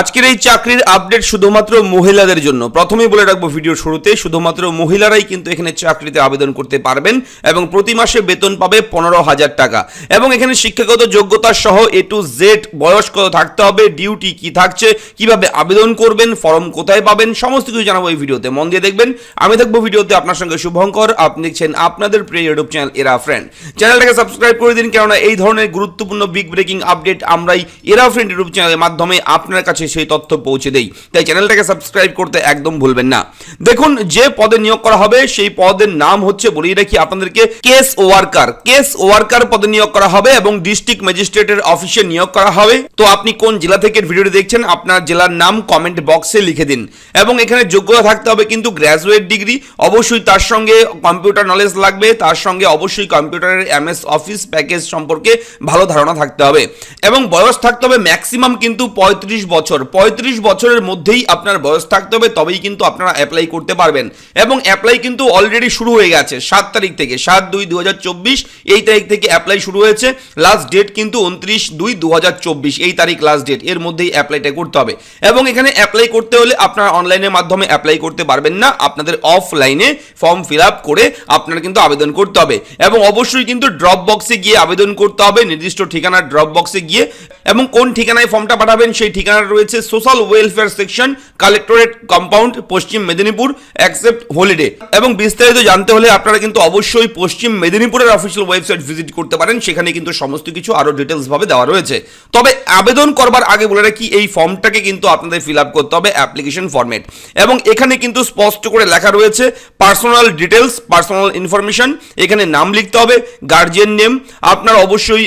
আজকের এই চাকরির আপডেট শুধুমাত্র মহিলাদের জন্য। প্রথমেই বলে রাখব ভিডিও শুরুতে, শুধুমাত্র মহিলারাই কিন্তু এখানে চাকরিতে আবেদন করতে পারবেন এবং প্রতি মাসে বেতন পাবে পনেরো হাজার টাকা। এবং এখানে শিক্ষাগত যোগ্যতা সহ এ টু জেড বয়স কত থাকতে হবে ডিউটি কি থাকছে, কীভাবে আবেদন করবেন ফর্ম কোথায় পাবেন, সমস্ত কিছু জানাব এই ভিডিওতে মন দিয়ে দেখবেন, আমি থাকব ভিডিওতে আপনার সঙ্গে শুভঙ্কর, আপনি দেখছেন আপনাদের প্রিয় ইউটিউব চ্যানেল এরা ফ্রেন্ড চ্যানেলটাকে সাবস্ক্রাইব করে দিন, কেননা এই ধরনের গুরুত্বপূর্ণ বিগ ব্রেকিং আপডেট আমরাই এরা ফ্রেন্ড ইউটিউব চ্যানেলের মাধ্যমে আপনার কাছে সেই তথ্য পৌঁছে দেই। তাই চ্যানেলটাকে সাবস্ক্রাইব করতে একদম ভুলবেন না। দেখুন, যে পদে নিয়োগ করা হবে, সেই পদের নাম হচ্ছে বলিয়ে রাখি আপনাদেরকে কেস ওয়ার্কার কেস ওয়ার্কার পদে নিয়োগ করা হবে এবং ডিস্ট্রিক্ট ম্যাজিস্ট্রেটের অফিসে নিয়োগ করা হবে। তো আপনি কোন জেলা থেকে ভিডিওটি দেখছেন, আপনার জেলার নাম কমেন্ট বক্সে লিখে দিন। এবং এখানে যোগ্যতা থাকতে হবে কিন্তু গ্র্যাজুয়েট ডিগ্রি অবশ্যই তার সঙ্গে কম্পিউটার নলেজ লাগবে, তার সঙ্গে অবশ্যই কম্পিউটারের এমএস অফিস প্যাকেজ সম্পর্কে ভালো ধারণা থাকতে হবে। এবং বয়স থাকতে হবে ম্যাক্সিমাম কিন্তু পঁয়ত্রিশ বছর। পঁয়ত্রিশ বছরের মধ্যেই আপনার বয়স থাকতে হবে, তবেই কিন্তু আপনারা অ্যাপ্লাই করতে পারবেন। এবং অ্যাপ্লাই কিন্তু অলরেডি শুরু হয়ে গেছে, সাত তারিখ থেকে, সাত দুই দু এই তারিখ থেকে অ্যাপ্লাই শুরু হয়েছে। লাস্ট ডেট কিন্তু উনত্রিশ দুই দু এই তারিখ লাস্ট ডেট এর মধ্যেই অ্যাপ্লাইটা করতে হবে। এবং এখানে অ্যাপ্লাই করতে হলে আপনারা অনলাইনের মাধ্যমে অ্যাপ্লাই করতে পারবেন না, আপনাদের অফলাইনে ফর্ম ফিল আপ করে আপনার কিন্তু আবেদন করতে হবে। এবং অবশ্যই কিন্তু ড্রপ বক্সে গিয়ে আবেদন করতে হবে, নির্দিষ্ট ঠিকানার ড্রপ বক্সে গিয়ে। এবং কোন ঠিকানায় ফর্মটা পাঠাবেন, সেই ঠিকানা রয়েছে social welfare section collectorate compound Paschim Medinipur accept holiday এবং বিস্তারিত জানতে হলে আপনারা কিন্তু অবশ্যই পশ্চিম মেদিনীপুরের অফিসিয়াল ওয়েবসাইট ভিজিট করতে পারেন, সেখানে কিন্তু সমস্ত কিছু আরও ডিটেলস ভাবে দেওয়া রয়েছে। তবে আবেদন করবার আগে বলে রাখি, এই ফর্মটাকে কিন্তু আপনাদের ফিল আপ করতে হবে অ্যাপ্লিকেশন ফরম্যাট এবং এখানে কিন্তু স্পষ্ট করে লেখা রয়েছে পার্সোনাল ডিটেলস পার্সোনাল ইনফরমেশন এখানে নাম লিখতে হবে গার্জিয়ান নেম আপনার অবশ্যই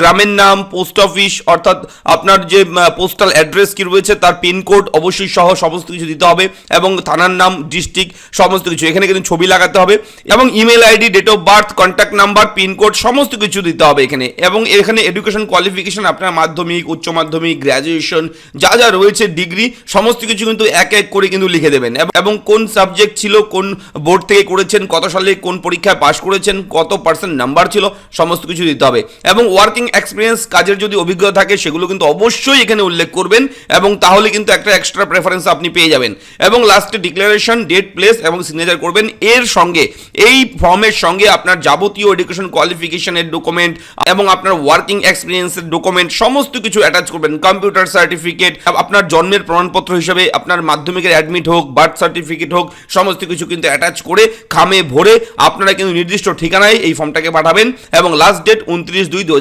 গ্রামের নাম পোস্ট অফিস অর্থাৎ আপনার যে পোস্টাল অ্যাড্রেস কি রয়েছে, তার পিনকোড অবশ্যই সহ সমস্ত কিছু দিতে হবে এবং থানার নাম ডিস্ট্রিক্ট সমস্ত কিছু। এখানে কিন্তু ছবি লাগাতে হবে এবং email ID date of birth contact number pin code সমস্ত কিছু দিতে হবে এখানে। এবং এখানে এডুকেশন কোয়ালিফিকেশন আপনার মাধ্যমিক, উচ্চ মাধ্যমিক গ্র্যাজুয়েশন যা যা রয়েছে ডিগ্রি সমস্ত কিছু কিন্তু এক এক করে কিন্তু লিখে দেবেন। এবং কোন সাবজেক্ট ছিল, কোন বোর্ড থেকে করেছেন, কত সালে কোন পরীক্ষায় পাশ করেছেন, কত পার্সেন্ট নাম্বার ছিল, সমস্ত কিছু দিতে হবে। এবং ওয়ার্কিং এক্সপিরিয়েন্স কাজের যদি অভিজ্ঞতা থাকে, সেগুলো কিন্তু অবশ্যই এখানে উল্লেখ করবেন। এবং তাহলে কিন্তু একটা এক্সট্রা প্রেফারেন্স আপনি পেয়ে যাবেন। এবং লাস্টে ডিক্লারেশন ডেট প্লেস এবং সিগনেচার করবেন। এর সঙ্গে, এই ফর্মের সঙ্গে আপনার যাবতীয় এডুকেশন কোয়ালিফিকেশনের ডকুমেন্ট এবং আপনার ওয়ার্কিং এক্সপিরিয়েন্সের ডকুমেন্ট সমস্ত কিছু অ্যাটাচ করবেন। কম্পিউটার সার্টিফিকেট আপনার জন্মের প্রমাণপত্র হিসেবে আপনার মাধ্যমিকের অ্যাডমিট হোক বার্থ সার্টিফিকেট হোক, সমস্ত কিছু কিন্তু অ্যাটাচ করে খামে ভরে আপনারা কিন্তু নির্দিষ্ট ঠিকানায় এই ফর্মটাকে পাঠাবেন এবং লাস্ট ডেট উনত্রিশ দুই দু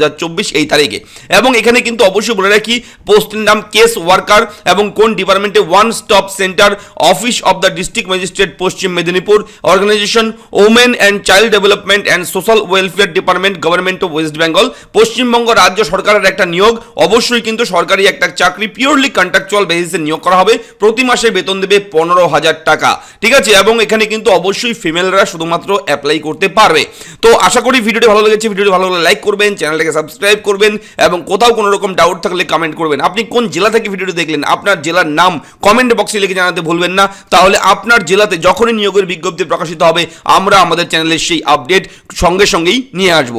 এই তারিখে। এবং এখানে কিন্তু অবশ্যই বলে রাখি পোস্টের নাম কেস ওয়ার্কার এবং কোন ডিপার্টমেন্টে one stop centre office of the district magistrate Paschim Medinipur. Organisation women and child development and social welfare department government of West Bengal Paschimbanga রাজ্য সরকারের একটা নিয়োগ। অবশ্যই কিন্তু সরকারি একটা চাকরি পিওরলি কন্ট্রাকচুয়াল বেসিসে নিয়োগ করা হবে। প্রতি মাসে বেতন দেবে পনেরো হাজার টাকা। ঠিক আছে? এবং এখানে কিন্তু অবশ্যই ফিমেলরা শুধুমাত্র অ্যাপ্লাই করতে পারবে। তো আশা করি ভিডিওটি ভালো লেগেছে। ভিডিওটি ভালো লাগলে লাইক করবেন চ্যানেলটাকে সাবস্ক্রাইব করবেন এবং কোথাও কোনো রকম ডাউট থাকলে কমেন্ট করবেন। আপনি কোন জেলা থেকে ভিডিওটি দেখলেন, আপনার জেলার নাম কমেন্ট বক্সে লিখে জানাতে ভুলবেন না। তাহলে আপনার জেলাতে যখনই নিয়োগের বিজ্ঞপ্তি প্রকাশিত হবে, আমরা আমাদের চ্যানেলের সেই আপডেট সঙ্গে সঙ্গেই নিয়ে আসব।